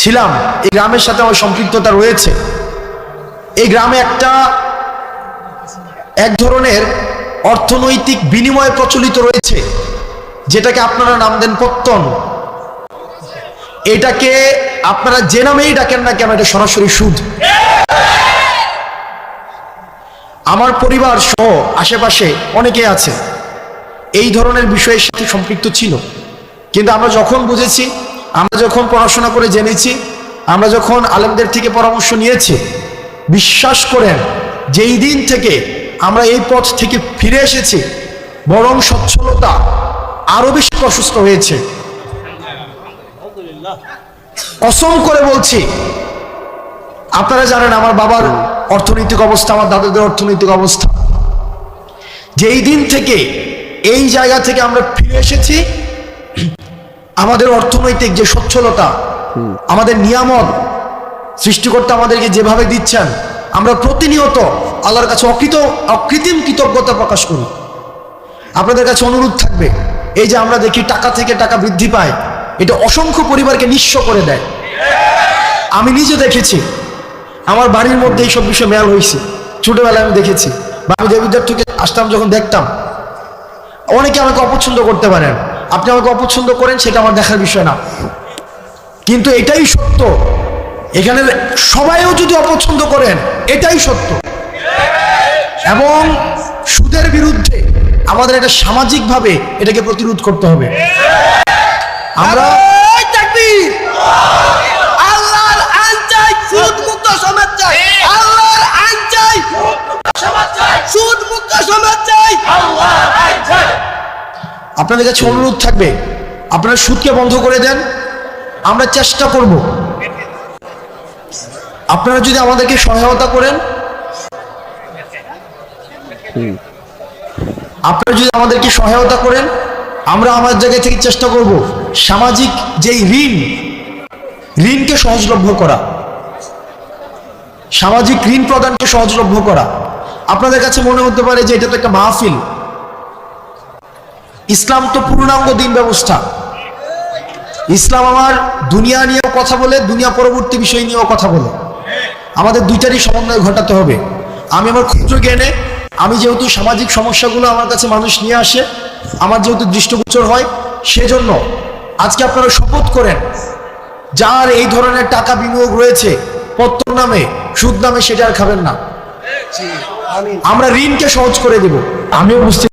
ছিলাম, এই গ্রামের সাথে আমার সম্পৃক্ততা রয়েছে। এই গ্রামে একটা এক ধরনের অর্থনৈতিক বিনিময় প্রচলিত রয়েছে, যেটাকে আপনারা নাম দেন পত্তন এটাকে আপনারা যে নামেই ডাকেন না কেন, এটা সরাসরি সুদ। আমার পরিবার সহ আশেপাশে অনেকে আছে, এই ধরনের বিষয়ের সাথে সম্পৃক্ত ছিল। কিন্তু আমরা যখন বুঝেছি আমরা যখন পড়াশোনা করে জেনেছি, আমরা যখন আলেমদের থেকে পরামর্শ নিয়েছি, বিশ্বাস করেন, যেই দিন থেকে আমরা এই পথ থেকে ফিরে এসেছি, বরং সচ্ছলতা আরও বেশি প্রশস্ত হয়েছে। কসম করে বলছি, আপনারা জানেন আমার বাবার অর্থনৈতিক অবস্থা, আমার দাদাদের অর্থনৈতিক অবস্থা। যেই দিন থেকে এই জায়গা থেকে আমরা ফিরে এসেছি আমাদের অর্থনৈতিক যে সচ্ছলতা, আমাদের নিয়ামত সৃষ্টিকর্তা আমাদেরকে যেভাবে দিচ্ছেন, আমরা প্রতিনিয়ত আল্লাহর কাছে অকৃত, অকৃত্রিম কৃতজ্ঞতা প্রকাশ করি। আপনাদের কাছে অনুরোধ থাকবে, এই যে আমরা দেখি টাকা থেকে টাকা বৃদ্ধি পায়, এটা অসংখ্য পরিবারকে নিঃস্ব করে দেয়। আমি নিজে দেখেছি, আমার বাড়ির মধ্যে এইসব বিষয় মেয়াল হয়েছে, ছোটবেলায় আমি দেখেছি। বা আমি দেবিদ্যার থেকে আসতাম, যখন দেখতাম, অনেকে আমাকে অপছন্দ করতে পারেন। আপনি আমাকে অপছন্দ করেন সেটা আমার দেখার বিষয় না। কিন্তু এটাই সত্য। এখানে সবাইও যদি অপছন্দ করেন এটাই সত্য। এবং সুদের বিরুদ্ধে আমাদের এটা সামাজিকভাবে এটাকে প্রতিরোধ করতে হবে। আমরা আইন চাই, সুদ মুক্ত সমাজ চাই। আল্লাহর আইন চাই, সুদ মুক্ত সমাজ চাই। আপনাদের কাছে অনুরোধ থাকবে, আপনারা সুদকে বন্ধ করে দেন, আমরা চেষ্টা করব। আপনারা যদি আমাদেরকে সহায়তা করেন, আপনারা যদি আমাদেরকে সহায়তা করেন, আমরা আমার জায়গা থেকে চেষ্টা করব সামাজিক যেই ঋণ, ঋণকে সহজলভ্য করা, সামাজিক ঋণ প্রদানকে সহজলভ্য করা। আপনাদের কাছে মনে হতে পারে যে এটা তো একটা মাহফিল। ইসলাম তো পূর্ণাঙ্গ দিন ব্যবস্থা। ইসলাম আমার দুনিয়া নিয়েও কথা বলে দুনিয়া পরবর্তী বিষয় নিয়েও কথা বলে। আমাদের দুইটারই সমন্বয় ঘটাতে হবে। আমি আমার ক্ষুদ্র জ্ঞানে আমি যেহেতু সামাজিক সমস্যাগুলো আমার কাছে মানুষ নিয়ে আসে আমার যেহেতু দৃষ্টগোচর হয় সেজন্য আজকে আপনারা শপথ করেন যার এই ধরনের টাকা বিনিয়োগ রয়েছে পত্র নামে সুদ নামে সেটা আর খাবেন না। আমরা ঋণকে সহজ করে দেব। আমিও বুঝতে